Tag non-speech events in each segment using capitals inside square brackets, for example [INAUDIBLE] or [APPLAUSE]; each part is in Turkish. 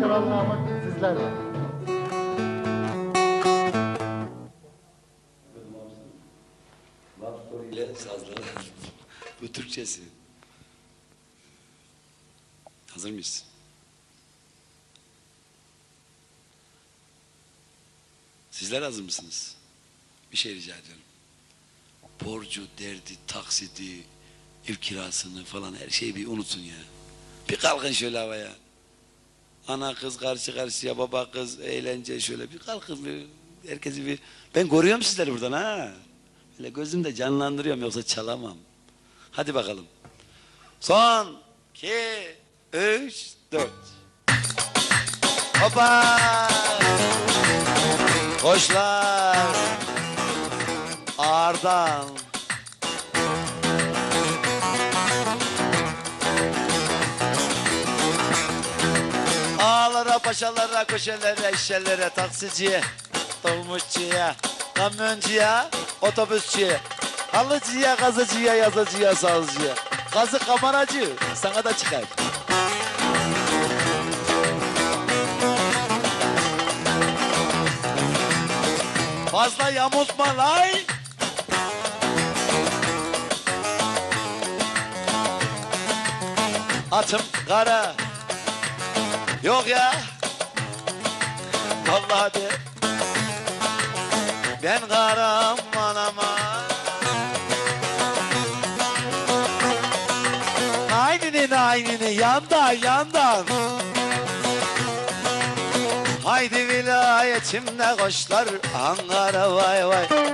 krallığa sizlerle. Love story ile sazları. [LAUGHS] Bu Türkçesi. Hazır mıyız? Sizler hazır mısınız? Bir şey rica ediyorum. Borcu, derdi, taksidi, ev kirasını falan her şeyi bir unutun ya. Bir kalkın şöyle havaya. Ana kız karşı karşıya, baba kız eğlence şöyle bir kalkın bir herkesi bir ben koruyorum sizleri buradan ha. Böyle gözümde canlandırıyorum yoksa çalamam. Hadi bakalım. Son, iki, üç, dört. Hoppa! Koşlar! Ağırdan. Paşalara, köşelere, eşeğlere, taksiciye, dolmuşçuya, kamyoncuya, otobüsçüye, halıcıya, kazıcıya, yazıcıya, sazcıya. Kazı kameracı, sana da çıkar. Fazla yamultma lan. Atım kara. Yok ya. Vallahi. Ben karam anama. Aynını aynını yandan yandan. Haydi vilayetimde koşlar Ankara vay vay.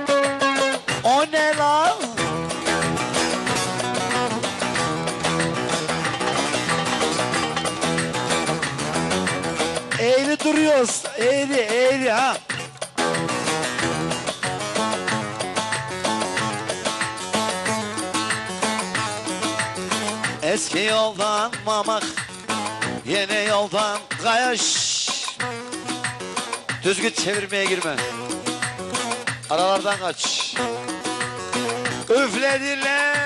Eğri eğri ha. Eski yoldan mamak Yeni yoldan kayış Düzgün çevirmeye girme. Aralardan kaç. Üflediler.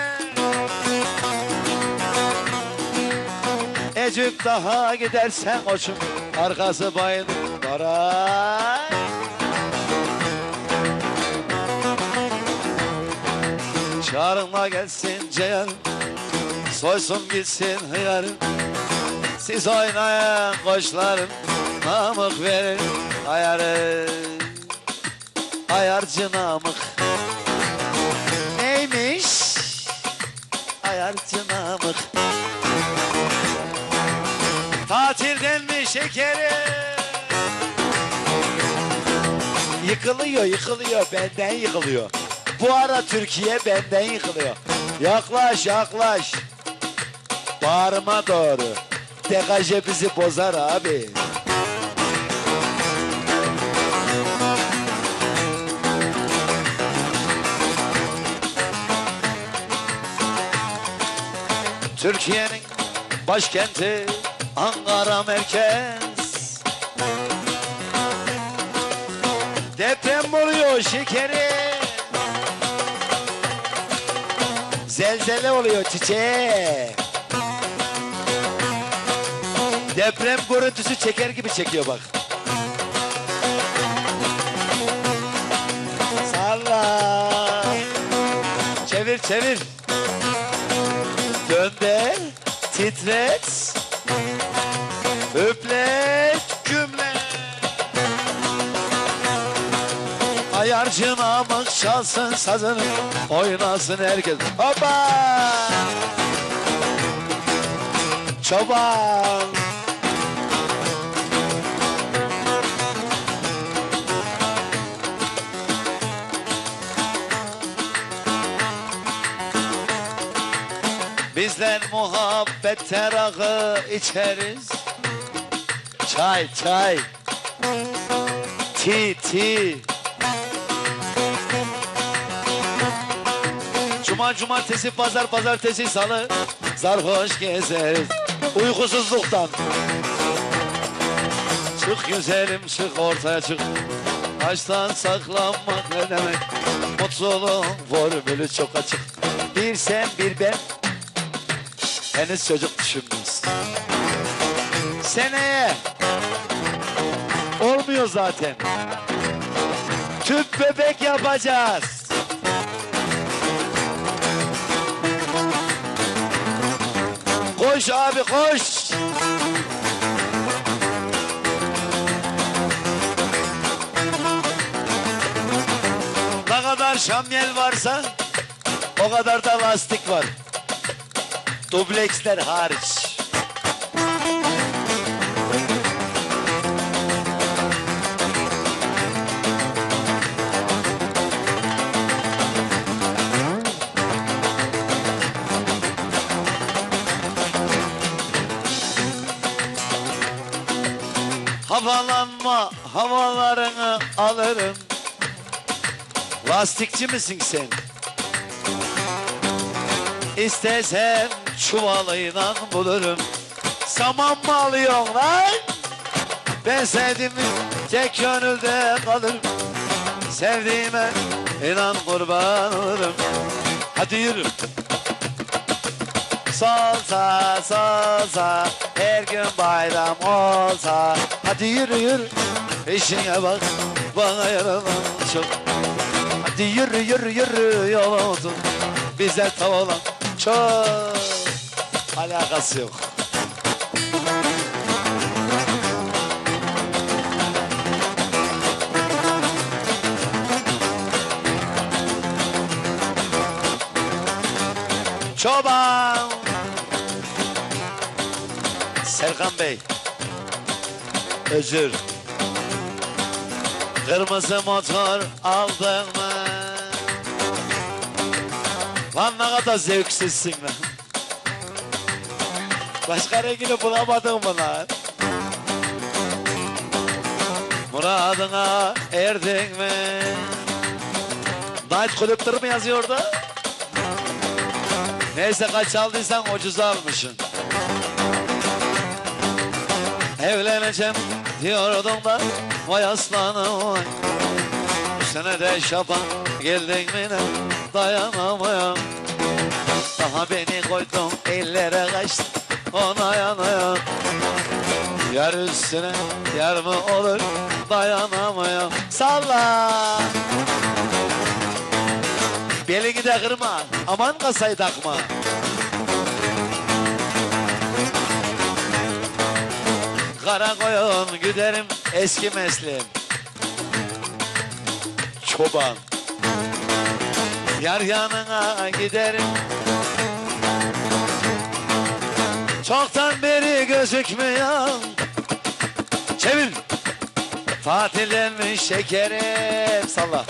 Ecik daha gidersen koçum Arkası bayın Baray Çağrınla gelsin Ceyhan'ım Soysun gitsin hıyarım. Siz oynayan koçlarım Namık verin ayarı. Ayarcı namık. Neymiş? Ayarcı namık. Tatilden mi şekeri? Yıkılıyor, yıkılıyor, benden yıkılıyor. Bu ara Türkiye benden yıkılıyor. Yaklaş, yaklaş. Bağrıma doğru. Degaje bizi bozar abi. Türkiye'nin başkenti Ankara merkez Deprem oluyor şekeri. Zelzele oluyor çiçeği Deprem görüntüsü çeker gibi çekiyor bak. Salla Çevir çevir. Dönder, titret, Ayarcı namık çalsın sazını, oynasın herkes. Hoppa! Çoban. Bizler muhabbet terakı içeriz. Çay çay. Ti ti. Cuma cumartesi pazar pazartesi salı sarhoş gezeriz uykusuzluktan. Çık güzelim çık ortaya çık. Açtan saklanmak ne demek? Mutluluğun formülü çok açık. Bir sen bir ben Henüz çocuk düşünmüyoruz. Seneye olmuyor zaten. Tüp bebek yapacağız. Koş abi koş. Ne kadar şamyel varsa o kadar da lastik var. Dubleksler hariç. Havalanma havalarını alırım. Lastikçi misin sen? İstesem çuvalıyla bulurum. Saman mı alıyorsun lan? Ben sevdiğimi tek gönülde kalırım. Sevdiğime inan kurban olurum. Hadi yürü. Solsa solsa her gün bayram olsa Hadi yürü yürü işine bak bana yaralan çok. Hadi yürü yürü yürü yol olsun bize tavalan çok. Alakası yok. Çoban Serkan Bey Özür Kırmızı motor aldın mı? Lan ne kadar zevksizsin lan Başka rengini bulamadın mı lan? Muradına erdin mi? Night Collector mı yazıyor orada? Neyse kaç aldıysan ucuza almışsın. Evleneceğim diyordum da vay aslanım vay. Sene de şapan geldin mi ne dayanamıyorum. Daha beni koydum ellere kaçtı ona yanıyor. Yar üstüne yar mı olur dayanamıyorum. Salla. Belini de kırma. Aman kasayı takma. Kara koyun güderim eski mesleğim. Çoban. Yar yanına giderim. Çoktan beri gözükmüyor. Çevir. Tatillenmiş şekerim. Salla.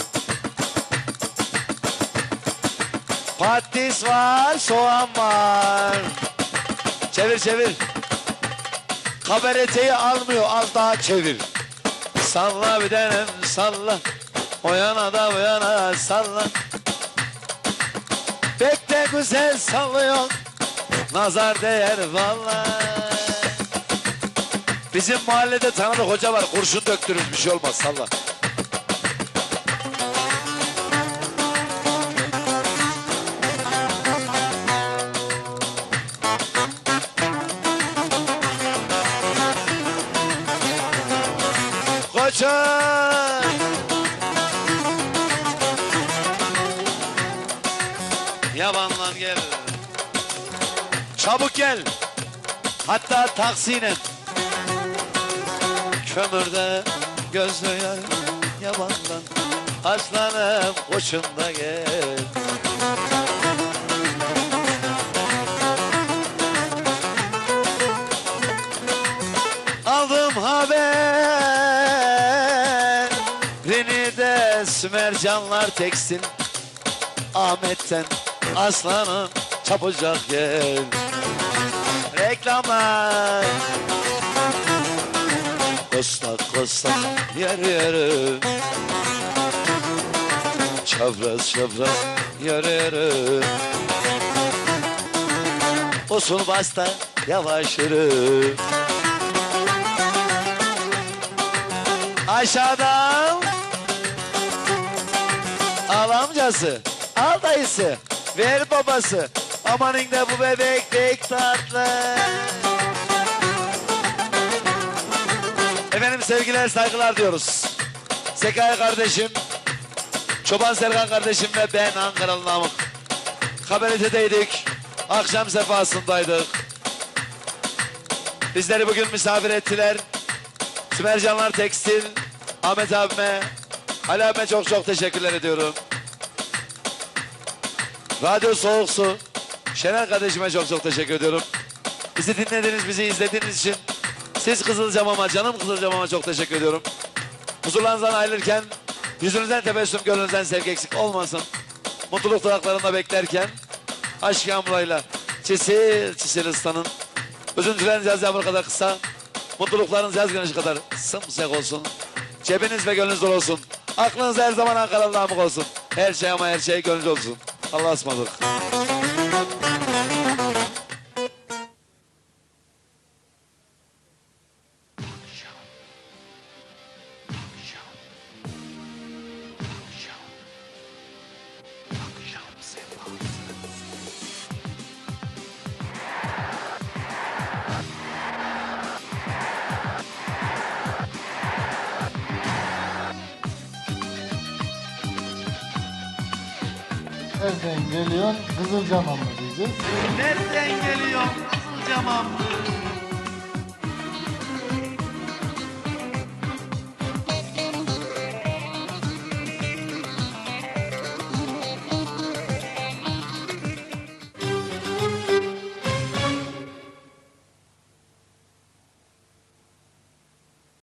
Patates var, soğan var. Çevir çevir. Kabareteyi almıyor, az daha çevir. Salla bir denem, salla. O yana da bu yana salla. Pek de güzel sallıyor. Nazar değer valla. Bizim mahallede tanıdık hoca var, kurşun döktürür bir şey olmaz salla. Koçum. Yabanlan gel. Çabuk gel. Hatta taksiyle. Kömürde göz doyar yabandan. Aslanım koçum da gel. Sümercanlar tekstil Ahmet'ten aslanım çabucak gel. Reklamlar. Kostak kostak yer yere Çapraz çapraz yer yere Usul basta yavaş yürü. Aşağıdan Al amcası Al dayısı Ver babası Amanın da bu bebek pek tatlı Efendim sevgiler saygılar diyoruz. Zekai kardeşim, Çoban Serkan kardeşim ve ben Ankaralı Namık. Kabalete'deydik. Akşam sefasındaydık. Bizleri bugün misafir ettiler. Sümercanlar Tekstil, Ahmet abime, Ali abime çok çok teşekkürler ediyorum. Radyo Soğuk Su, Şener kardeşime çok çok teşekkür ediyorum. Bizi dinlediniz, bizi izlediğiniz için siz Kızılcamam'a, canım Kızılcamam'a çok teşekkür ediyorum. Huzurlarınızdan ayrılırken yüzünüzden tebessüm, gönlünüzden sevgi eksik olmasın. Mutluluk duraklarında beklerken aşk yağmuruyla çisil çisil ıslanın. Üzüntüleriniz yaz yağmuru kadar kısa, mutluluklarınız yaz güneşi kadar sımsıkak olsun. Cebiniz ve gönlünüz dolu olsun. Aklınız her zaman Ankaralı namık olsun. Her şey ama her şey gönlünüz olsun. Allah'a ısmarladık. Nereden geliyor? Kızılcamam mı diyeceğiz? Nereden geliyor Kızılcamam?